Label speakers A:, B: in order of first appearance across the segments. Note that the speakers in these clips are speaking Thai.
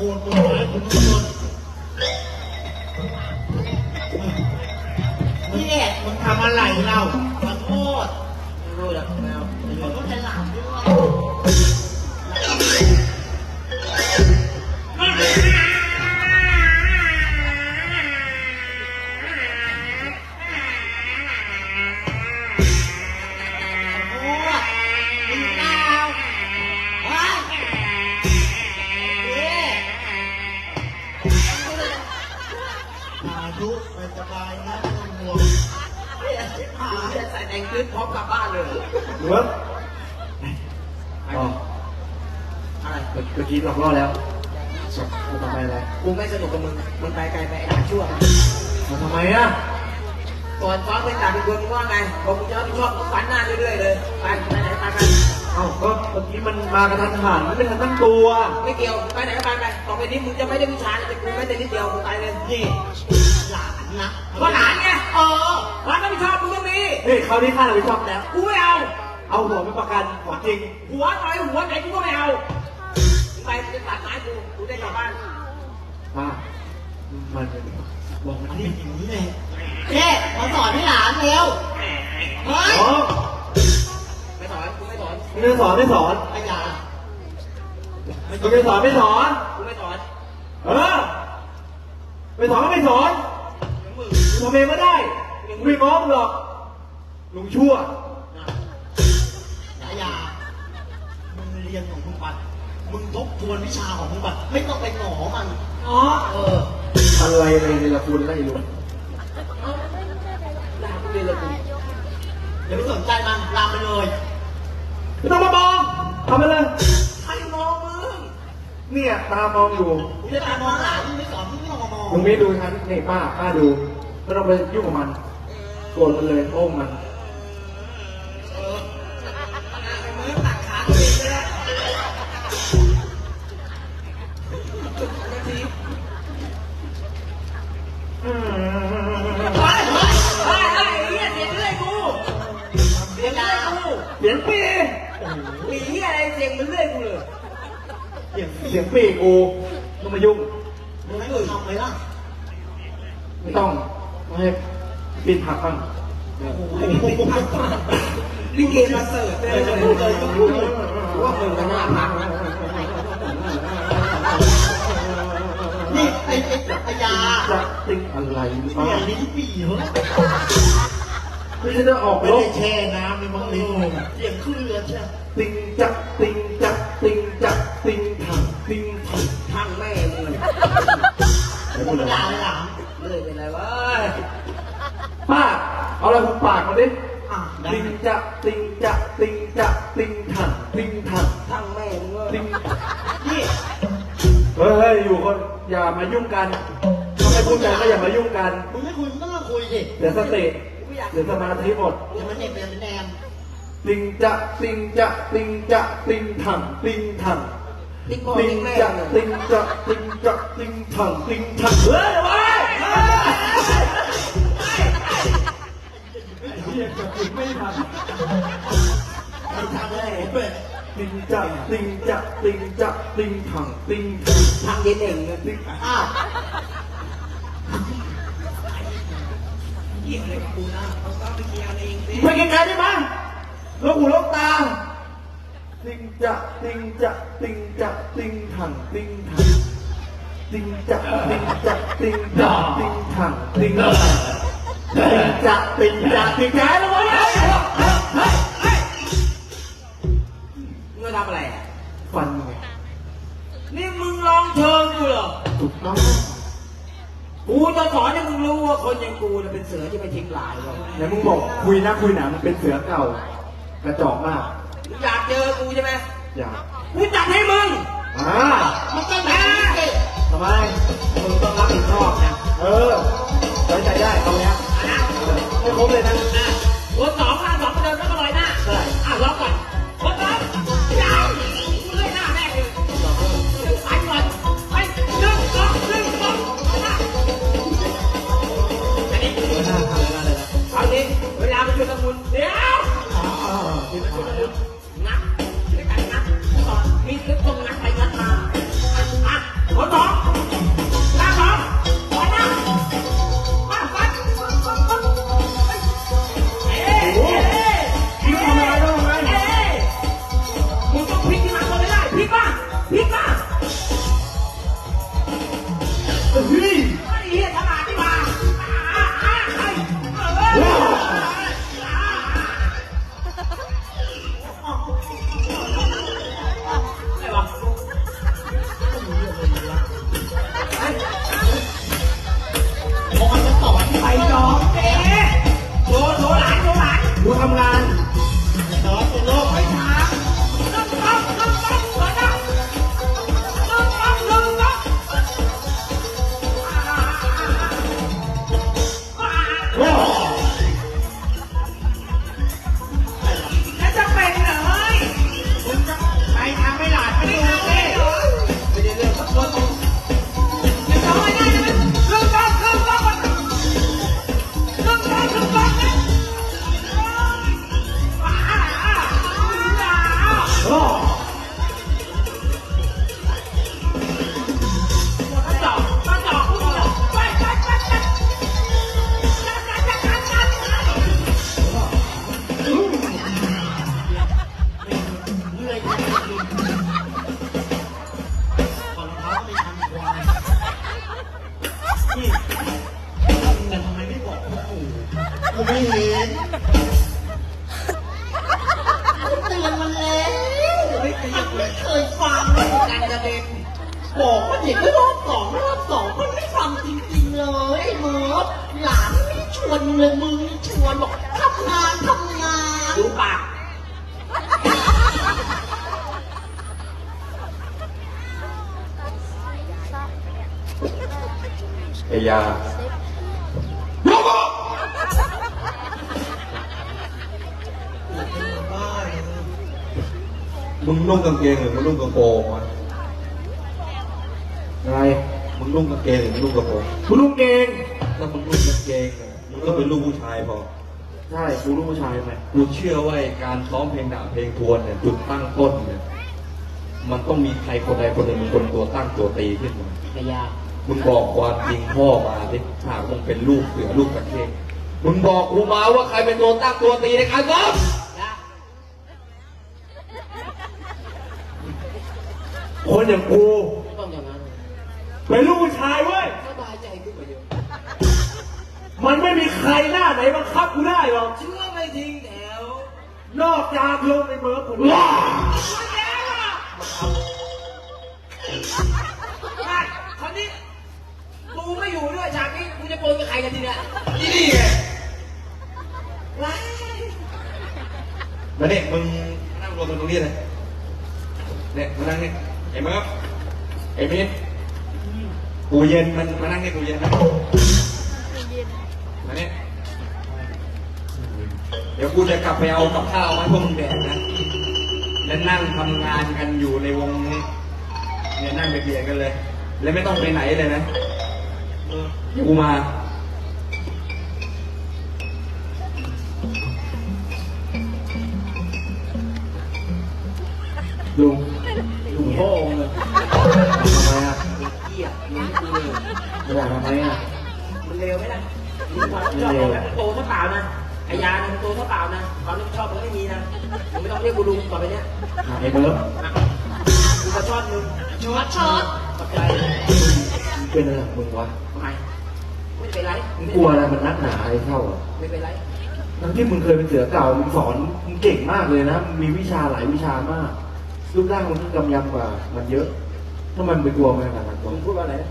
A: คนตัวหายคุณ อ๋
B: ออะ
A: ไร
B: เมื่
C: อกี้หลอกล่อแล้วมาทำไมอะไร
B: กูไม่สนุกกับมึง มึงไปไกลไปไอ้หาชั่ว
C: มาทำไมอะ
B: ก่อนฟ้องเป็นจ่าเป็นคนมึงว่าไงบอกมึงจะรับผิดชอบมึงฝันหน้าเรื่อยๆเลยไปไปไหนไปไป
C: เอ้าก็เมื่อกี้มันมากระทันหันไม่ทันตั้งตัว
B: ไม่เกี่ยวมึงไปไหนก็ไปไปต่อไปนี้มึงจะไม่ได้วิชาเลยกูไม่ได้นิดเดียวมึงไปเลย
A: นี่หลานนะ
B: ก็หลานไงเออความรับผิดชอบมึงต้องมี
C: นี่คราวนี้ข้าเราไปชอบแล้ว
B: กูไม่เอา
C: เอาหัวเป็นประกันของจริง
B: หัวต่อยหัวไหนกูก็ไม่เอามึงไปมึงจะตัดไม้กูกูได้กลับบ้าน
C: มามันบอกมัน
A: อัน
C: นี่
A: นี้อย่างนี้เลย
B: เจ๊มาสอนให้หลานเร็วเฮ้ย
C: อ๋อ
B: ไม่สอนกูไม่สอน
C: มึงจะสอนไม่สอน
A: ไอ้ยา
C: มึงจะสอนไม่สอน
B: กูไม่สอน
C: เออไม่สอนก็ไม่สอน
B: ยังมึง
C: ทำเองก็ได้ไม่ง้อมงหรอกลุงชั่ว
A: ไอ้ยา มึงเรียนของมึงปัดมึงทบทวนวิชาของมึงปัดไม่ต้องไปหงอมัน
B: อ๋อเออ
C: อะไรเลยในละคุณไล่ลุง
B: ลากูเรียนละกู
A: อย่าไปสนใจมันลามไปเลย
C: ไม่ต้องมาบอกทำไปเลย
B: ใครมองมึง
C: เนี่ยตามองอยู่
A: มึงจะตามมองหลานมึงไม่สอนมึงไม่ต้องมามอง
C: ลุงไม่ดูฉันนี่ป้าป้าดูไม่ต้องไปยุ่งกับมันโกรธมันเลยโอ้มมัน
B: เสียงเรื่อยกูเสียงเรื่อยกู
C: เสียงปี
B: อะไรเสียงมันเรื่อยกูเลย
A: เดี๋ยว
C: เสียงปีกูต้องมายุ่ง
A: มึงให้กูทำไหมล่ะ
C: ไม่ต้องไม่ให้ปิดผักบ้าง
B: ลิเกมาเสิร์ฟเลยจะพูดเลยต้องพูดว่ามึงมันน่าพักนะ
A: นี่ไอ้ไอ้ไอ้ยา
C: จะติงอะไร
A: เนี่
C: บ้าย
A: ลิ้นปี่เหรอ
C: ไม่ใช่จะออก
A: ไม่
C: ร
A: ได้แช่น้ำในมังลิ้นเสียงขึ้นเรือใช่ไหม
C: ติงจักติงจักติงจักติงถังติงถัง
B: ทั้งแม่มึงเลย
A: ธรรมดาเลยหลาน
B: เลยเป็นไรวะ
C: ป้าเอาอะไรหุบปากมาดิ จะติงจะติงจะติงถังติงถัง
B: ทั้งแม่มึงเลย
C: ติง
A: นี่
C: เฮ้ยเฮ้ยอยู่คนอย่ามายุ่งกันถ้าไม่พูดกันก็อย่ามายุ่งกัน
A: มึงไม่คุยมึงต้องมาคุยดิ
C: เดี๋ยวสติเดี๋ยวสมาธิหมด
A: อย่ามาเน็บเป็นแนม
C: ติงจะติงจะติงจะติงถังติงถัง
B: ติ๊กพ่อ
C: ติง
B: ติ๊กแม่
C: จะ
B: มึง
C: ติงจะติงจะติงถังติงถังเฮ้ยเว้ยเฮ้ย ยจะติงไม่ทัน
A: ไอ้ทำอะไรผมเป็น
C: ติงจะติงจะติงจะติงถังติงถัง
B: ทำเย็นเองเลย
C: ติง
A: อ้าว
B: เกี่ยวอะไรกับกูนะเอาก็ไปเกี่ยวเองสิ
C: ไปไกลๆได้ไหมลกหูลกตาติงจะติงจะติงจะติงถังติงถังติงจะติงจะติงจะติงถังติงถัง ติงจะติงจะติงจะแล้ววะเนี่ย
B: มึงทำอะไรอะ
C: ฟันไง
B: นี่มึงลองเชิงกูเหรอ
C: ถูกต้อง
B: กูจะสอนให้มึงรู้ว่าคนอย่างกูเนี่ยเป็นเสือที่ไม่ทิ้งลายหรอก
C: ไหนมึงบอกคุยนะคุยหนามันเป็นเสือเก่ากระจอกมาก
B: มึงอยากเจอกูใช่ไหม
C: อยา
B: กูจัดให้มึง
C: อ่า
A: มันก็แบบนี้
C: ทำไม
B: มึงต้องรับผิดชอบนะ
C: เออไว้ใจได้ตรงเนี้ย ไม่ครบเลยนะ
B: อะคนสองอะสองคนเดินก็อร่อยนะ
C: ใช่
B: อะลองก่อนคนสองยังกูเลยหน้าแม่เลยไปก่อนไปหนึ่งสองหนึ่งสองห้าอันนี้
C: เออหน้าทำอะไรนะ
B: เอาดิเวลาไปชุดละมุนเดี๋ยว
C: อ่าอ่าที่ผ่าน
B: งัดด้วยกันงัดก่อนมีคลิปตรง
A: ยาบ้าเลย
D: มึงนุ่งกางเกงหรือมึงนุ่งกระโปรงวะ
C: อะไร
D: มึงนุ่งกางเกงหรือมึงนุ่งกระโปรง
C: กูลูกเกง
D: ถ้ามึงนุ่งกางเกงอะมึงก็เป็นลูกผู้ชายพอ
C: ใช่กูลูกผู้ชายไหม
D: กูเชื่อว่าไอ้การซ้อมเพลงด่าเพลงทวนเนี่ยจุดตั้งต้นเนี่ย มันต้องมีใครคนใดคนหนึ่งเป็นคนตัวตั้งตัวตีขึ้นมา
B: พยา
D: มึงบอกความจริงพ่อมาดิถ้ามึงเป็นลูกเสือลูกตะเข้มึงบอกกูมาว่าใครเป็นตัวตั้งตัวตีในการซ้อม
B: ยา
C: คนอย่างกู
B: ไม่ต้องอย่างนั้น
C: เป็นลูกผู้ชายเว้ย
B: สบายใจขึ้นมาเยอะ
C: มันไม่มีใครหน้าไหนบังคับกูได้หรอก
B: เชื่อไม่ทิ้งแถวน
C: อกจากลงในเมืองคน
B: โกนกับใครกันทีเนี่ย
D: นี่ไง
B: ว้าย
D: มาเนี่ยมึงนั่งรวมกันตรงนี้เลยเนี่ยมานั่งนี่เห็นไหมครับไอ้มิ้นกูเย็นมันมานั่งนี่กูเย็นนะมาเนี่ยเดี๋ยวกูจะกลับไปเอากับข้าวมาให้พวกมึงแดกนะและนั่งทำงานกันอยู่ในวงนี้เนี่ยนั่งเบียดๆกันเลย แล้วไม่ต้องไปไหนเลยนะเออเดี๋ยว กูมา
C: ลุง
B: ลุงโป้งเลย
C: ทำไมอะ
B: เกียดเลี้ยงกูเลย
C: จะบอกทำไมอะ
B: มันเร็วไหมล่ะมึงความชอบแบบโตเท่าเปล่านะไอ้ยาเนี่ยมันโตเท่าเปล่านะความรับผิดชอบมันไม่มีนะมึงไม่ต้องเรียกกูลุงต่อไปเนี้ย
C: ไอ้เบิร์ด
B: กูขอชอบมึง
A: ชดชด
B: ขอบใจ
C: มึงเป็นอะไรของมึงวะ
B: ทำไม ไม่เป็นไร
C: มึงกลัวอะไรมันนักหนาไอ้เข้าอะ
B: ไม่เป็นไร
C: ทั้งที่มึงเคยเป็นเสือเก่ามึงสอนมึงเก่งมากเลยนะมึงมีวิชาหลายวิชามากรูปร่างมึงก็กำยำกว่า มันเยอะถ้ามันไปกลัวมันขนาดนั้น
B: มึ
C: วะ
B: งพูดว่าอะไรนะ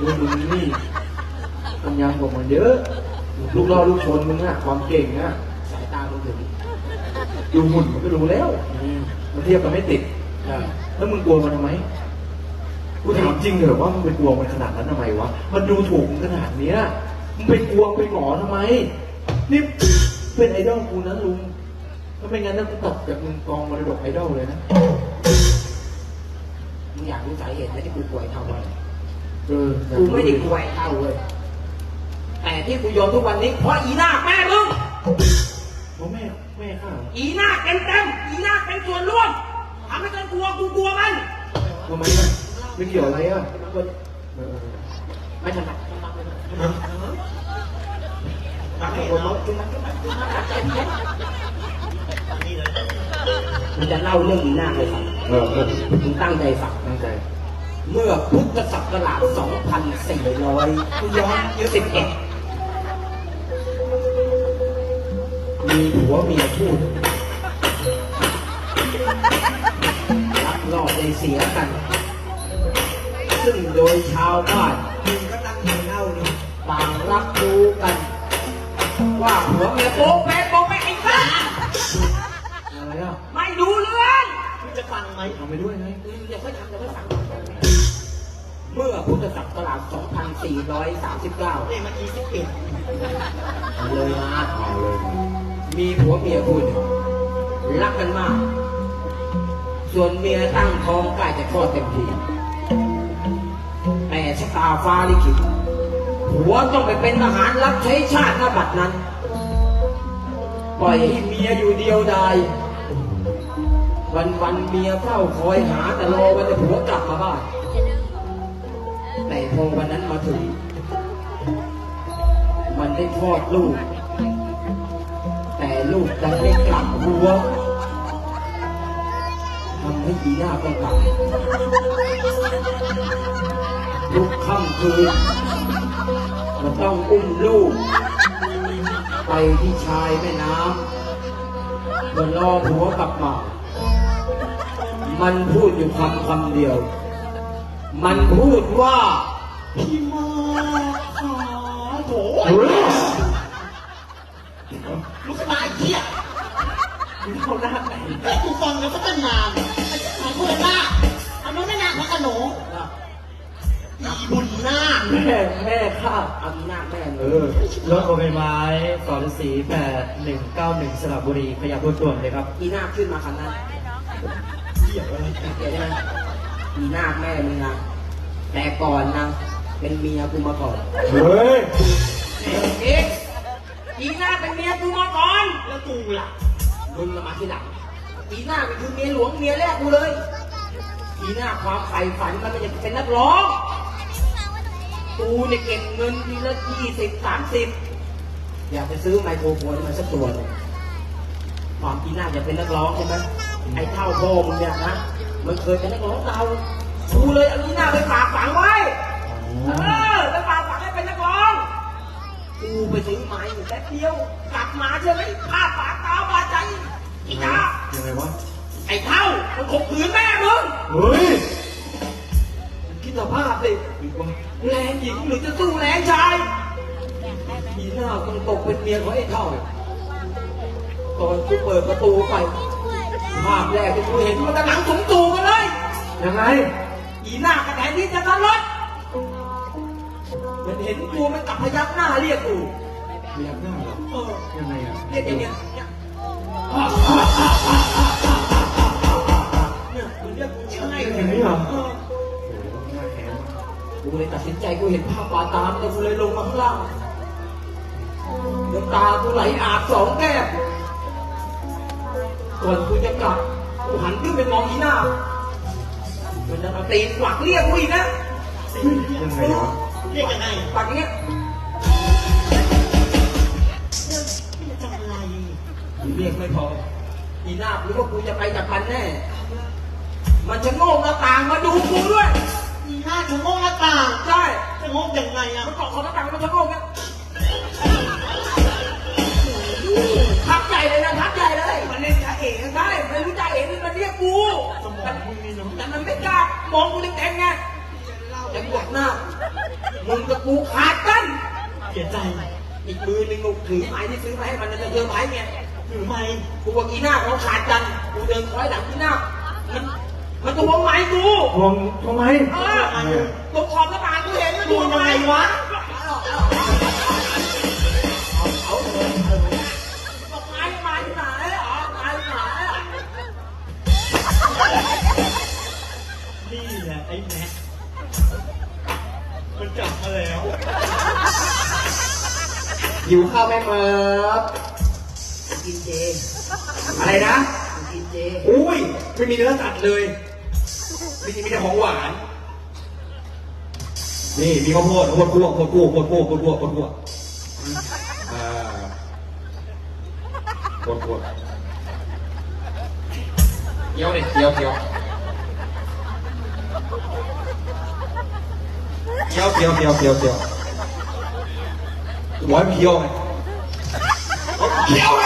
C: รูปมึงนี่กำยำกว่ามันเยอะลูกล่อลูกชนมึงอะความเก่งอะ
B: สายตามึงถึง
C: ดูหุ่นมันก็รู้แล้ว
B: อืม
C: มันเทียบกันไม่ติด
B: ใช่
C: แล้วมึงกลัวมันทำไม กูถามจริงเถอะว่ามึงไปกลัวมันขนาดนั้นทำไมวะ มันดูถูกมึงขนาดเนี้ยมึงไปกลัวมึงไปหงอทำไม นี่เป็นไอดอลกูนะลุง ถ้าไม่งั้นน่าจะตกจากมึงกองมรดกไอดอลเลยนะ
B: มึงอยากรู้สาเหตุไหมที่กูป่วยเท่าไหร่
C: เอออยา
B: กู
C: รู้
B: ไม่ได้ป่วยเท่าเลยแต่ที่กูยอมทุกวันนี้เพราะอีนาคแม่มึง
C: เพราะแม่แม่ข้า
B: อีนาคเต็มเต็มๆอีนาคเป็นส่วนร่วมทำให้กันกลัวกูกลัวมัน
C: ทำไมอะ ไม่เกี่ยวอะไรอะเออ
B: ไม่ถนัดม่ถนัดจุ๊บมันจะเล่าเรื่องอีนาเลยฟัง
C: เออเออ
B: มึงตั้งใจฟัง
C: ตั้งใจ
B: เมื่อพุทธศักราช2400กูย้อนเยอะ11มีผัวเมียพูดรักรอบในเสียกัน ซึ่งโดยชาวบ้าน
A: มึงก็ตั้งใจเล่านี่
B: ต่างรับรู้กัน ว่าผัวเมียโป๊ะแป๊ะโป๊ะแป๊ะไอ้บ้า
C: อะไรอะ
B: ไม่ดูเรื่อง
A: มึงจะฟังไหม
C: ทำไปด้วยไง
B: อืมอย่าค่อยทำอย่าค่อยฟังเมื่อพุทธศักราช 2439
A: นี่มันอีสิบเอ็ด
B: เลยมา
C: เอาเลย
B: มีผัวเมียคู่หนึ่งรักกันมาก ส่วนเมียตั้งท้องใกล้จะคลอดเต็มทีแต่ชะตาฟ้าลิขิตผัวต้องไปเป็นทหารรับใช้ชาติหน้าบัดนั้น ปล่อยให้เมียอยู่เดียวดายวันวันเมียเฝ้าคอยหาแต่รอวันจะผัวกลับมาบ้านแต่พอวันนั้นมาถึง มันได้คลอดลูก แต่ลูกดันได้กลับหัวทำให้ยีหน้าต้องกลับ ทุกค่ำคืนมันต้องอุ้มลูก ไปที่ชายแม่น้ำมันรอผัวกลับมา มันพูดอยู่คำคำเดียว มันพูดว่า
A: พี่มาขาโถ
C: เฮ้ย
A: ลูกสมาไอ้เหี้ย
C: มึงเข้าหน้าไหน
A: ไอ้กูฟังแล้วก็ตั้งนานไอ้เจ้าของคนละหน้าอันนั้นไม่นางพระโขนง อีบุญนาค
C: แม่แม่ข้า
B: เอาหน้าแม่
C: เอ
B: เลย
C: อ
E: รถโอเบไม้สอนสีแปดหนึ่งเก้าหนึ่งสระบุรีขยับรถด่วนเลยครับ
B: อีหน้าขึ้นมาคันนั้น
A: เหี้ยอะไร
B: เดี๋ยวนะอีหน้าแม่มึงนะแต่ก่อนนะเป็นเมียกูมาก่อน
C: เฮ้ย
B: เอ๊ะอีหน้าเป็นเมียกูมาก่อน
A: แล้วกูล่ะ
B: มึงมาทีหลังอีหน้าเป็นคือเมียหลวงเมียแรกกูเลยอีหน้าความใฝ่ฝันมันไม่ใช่เป็นนักร้อง กูเนี่ยเก็บเงินทีละยี่สิบสามสิบอยากจะซื้อไมโครโฟนให้มันสักตัวหนึงความอีหน้าจะเป็นนักร้องใช่ไหมไอ้เท่าพ่อมึงเนี่ยนะมันเคยเป็นนักร้องเรากูเลยเอาอีหน้าไปฝากฝังไว้ เออไปฝากฝังให้เป็นนักร้อง กูไปซื้อไม้อยู่แป๊บเดียว กลับมาใช่ไหมภาพปากตาบาดใจอีตา
C: ยังไงวะ
B: ไอ้เท่ามันข่มขืนแม่มึง
C: เฮ้ย
B: คิด สภาพสิแรงหญิงหรือจะสู้แรงชายอีหน้าต้องตกเป็นเมียของไอ้เท่า ตอนกูเปิดประตูไป ภาพแรกที่กูเห็นมันกำลังสมตูกันเลย
C: ยังไง
B: อีหน้ากระแทนที่จะสลดมันเห็นกูมันกลับพยักหน้าเรียกกู
C: พยักหน้าเหรอ
B: เออ
C: ยังไงอะ
B: เรียกอย่างเงี้ยเนี่ยเนี่ยมึงเรียกกูใช่
C: อย่างนี้เหรอ
B: กูเลยตัดสินใจกูเห็นภาพปาตามแต่กูเลยลงมาข้างล่างน้ำตากูไหลอาบสองแก้มก่อนกูจะกลับกูหันขึ้นไปมองอีหน้ามันจะมาตีนกวักเรียกกูอีกนะ
C: ยังไงวะ
A: เรียกยังไง
B: ปักอย่างเงี้ย
A: เรื่องพี่จะทำอะไร
B: เรียกไม่พออีหน้ารู้ว่ากูจะไปจากพันแน่ มันจะโงกหน้าต่างมาดูกูด้วย
A: อีหน้าชะโงกหน้าต่าง
B: ใช่
A: ชะโงกยังไงอะ
B: มันเกาะขอบหน้าต่างมันจะโงกเนี่ยทักใหญ่เลยนะทักใหญ่เลยมันเล่นจ่าเอ๋ใช่ไม่รู้จ่าเอ๋นี่มันเรียกกูแต่แต่มันไม่กล้ามองกูเต็มๆไงจะบวกหน้ามึงกับกูขาดกัน
A: เสียใจ
B: อีกมือหนึ่งกูถือไม้ที่ซื้อมาให้มันจะเจอไม้ไง
A: ถือไม้
B: กูบอกอีหน้าเขาขาดกันกูเดินคอยหลังอีหน้ามัน มันตัวไม้กู
C: ทวงทวงไหม
B: เออตัวขอบหน้าต่างกูเห็นมัน
A: ดู
B: ตัว
A: ยัง
B: ไม้
A: ไงวะ
B: เอาเลยบอกไม้ไม้ที่ไหนอ๋อไม้ที่ไหนอะ
A: นี่แหละไอ้แม็กมันกลับมาแล้ว
B: หิวข้าวไหมเมิบกินเจ
C: อะไรนะ
B: กินเจ
C: อุ้ย ไม่มีเนื้อสัตว์เลย มีมีแต่ของหวาน นี่มีข้าวโพดข้าวโพดคั่วข้าวโพดคั่วข้าวโพดคั่วข้าวโพดคั่วอ่าข้าวโพดเคี้ยวดิเคี้ยวเคี้ยวเคี้ยวเคี้ยวเคี้ยวเคี้ยวเคี้ยวร้อยเคี้ยวไงเคี้ยวไง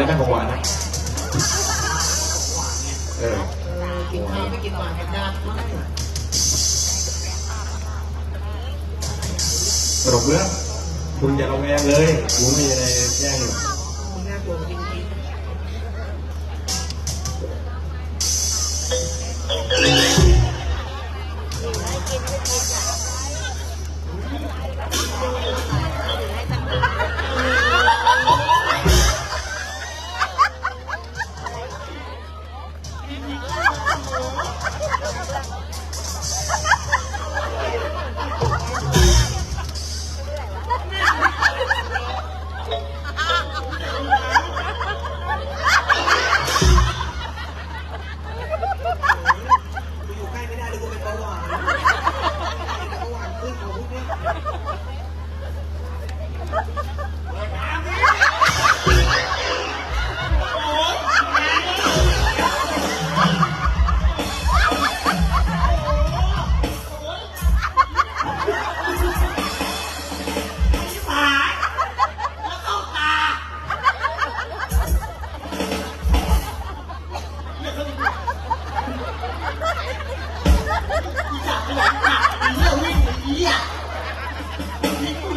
C: เอาเลยไหมของหวานนะเออ
B: กินข้าวไม่กินหวานกันได้ก
C: สรุปเรื่องคุณอย่าระแวงเลยคุณไม่มีอะไรแจ้งอยู่
B: มึงน่ากลัวจริง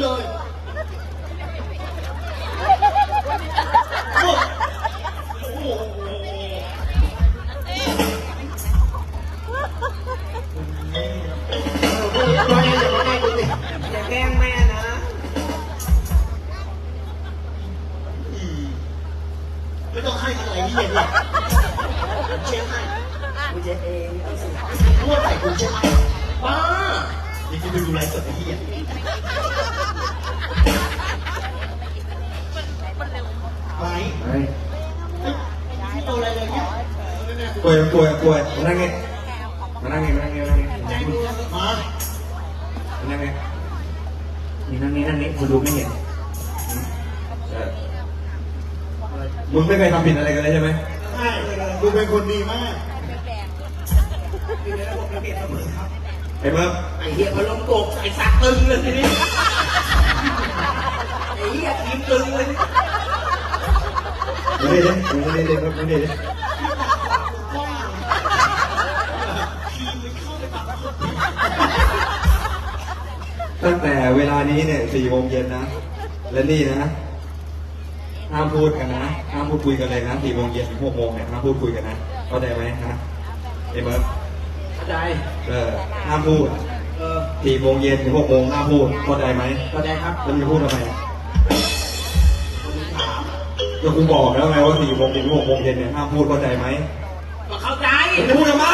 A: 야 นี่นั่
D: งนี่นั่งนี่
C: กูดูไม่เห็น
D: เออมึงไม่เคยทำผิดอะไรกันเลยใช่ไหม
A: ใช่ดูเป็นคนดีมาก
D: ไอ้เบิ้ม
A: ไอ้เหี้ยพอลงโกกไอ้สักตึงเลยทีนี้ ไอ้เหี้ยทีมตึงเลยนี่
D: ไม่ได้เลยไม่ได้เลยไม่ได้เลย ตั้งแต่เวลานี้เนี่ยสี่โมงเย็นนะ และนี่นะห้ามพูดกันนะห้ามพูดคุยกันเลยนะสี่โมงเย็นถึงหกโมงเนี่ยห้ามพูดคุยกันนะเข้าใจไหมนะเอ็มเบิร์
B: เข้าใจ
D: เออห้ามพูด
B: เออ
D: สี่โมงเย็นถึงหกโมงห้ามพูดเข้าใจไหม
B: เข้าใจครับ
D: แล้วมึงจะพูดทำไมก็กูบอกแล้วไงว่าสี่โมงเย็นถึงหกโมงเย็นเนี่ยห้ามพูดเข้าใจไหม
B: ก็เข้าใจ
D: มึงจะพูดทำไม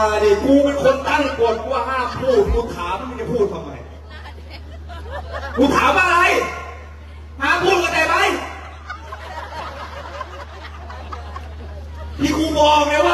D: าดิ
B: กู
D: เป็นคนตั้งกฎว่าห้ามพูดกูถามมึงจะพูดทำไมกูถามว่าอะไรห้ามพูดเข้าใจไหมที่กูบอกไงว่า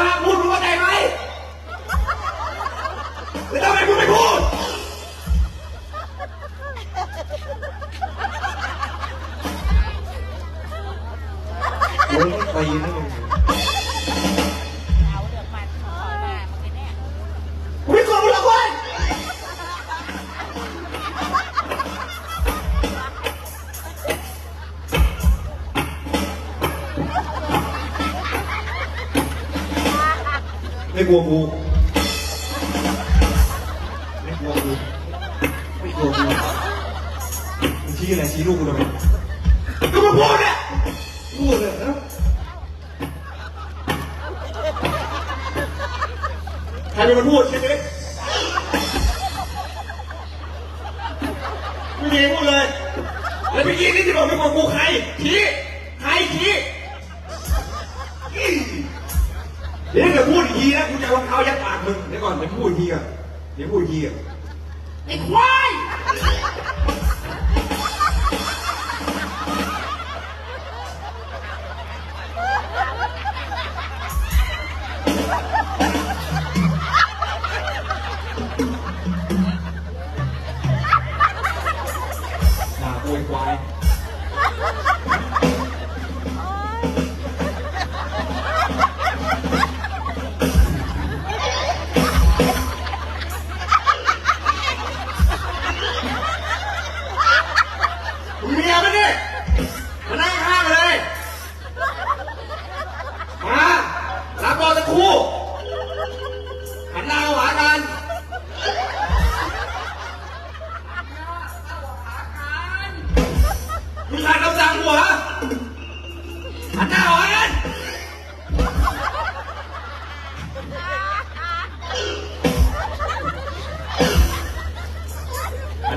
A: กลัวกู
D: ไม่กลัวกูไม่กลัวกูมึงชี้อะไรชี้ลูกกูทำไมก็มาพูดเนี่ยพูดเลยนะใครเป็นคนพูดใช่ไหมไม่มีพูดเลย แล้วเมื่อกี้นี่ที่บอกไม่กลัวกูใครชี้ใครชี้อี้เดี๋ยวพูด ทีนะกูจะเอารองเท้ายัดปากมึงเดี๋ยวก่อนเดี๋ยวพูดอีกทีก่อนเดี๋ยวพูดอีกทีอะ
B: ไอ้ควาย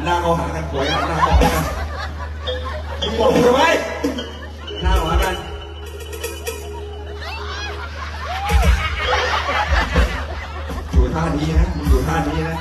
D: หน้าเขาหากันสวยหันหน้าเขาหากันมึงบอกกูทำไมหน้าเข้าหากันอยู่ท่านี้นะมึงอยู่ท่านี้นะ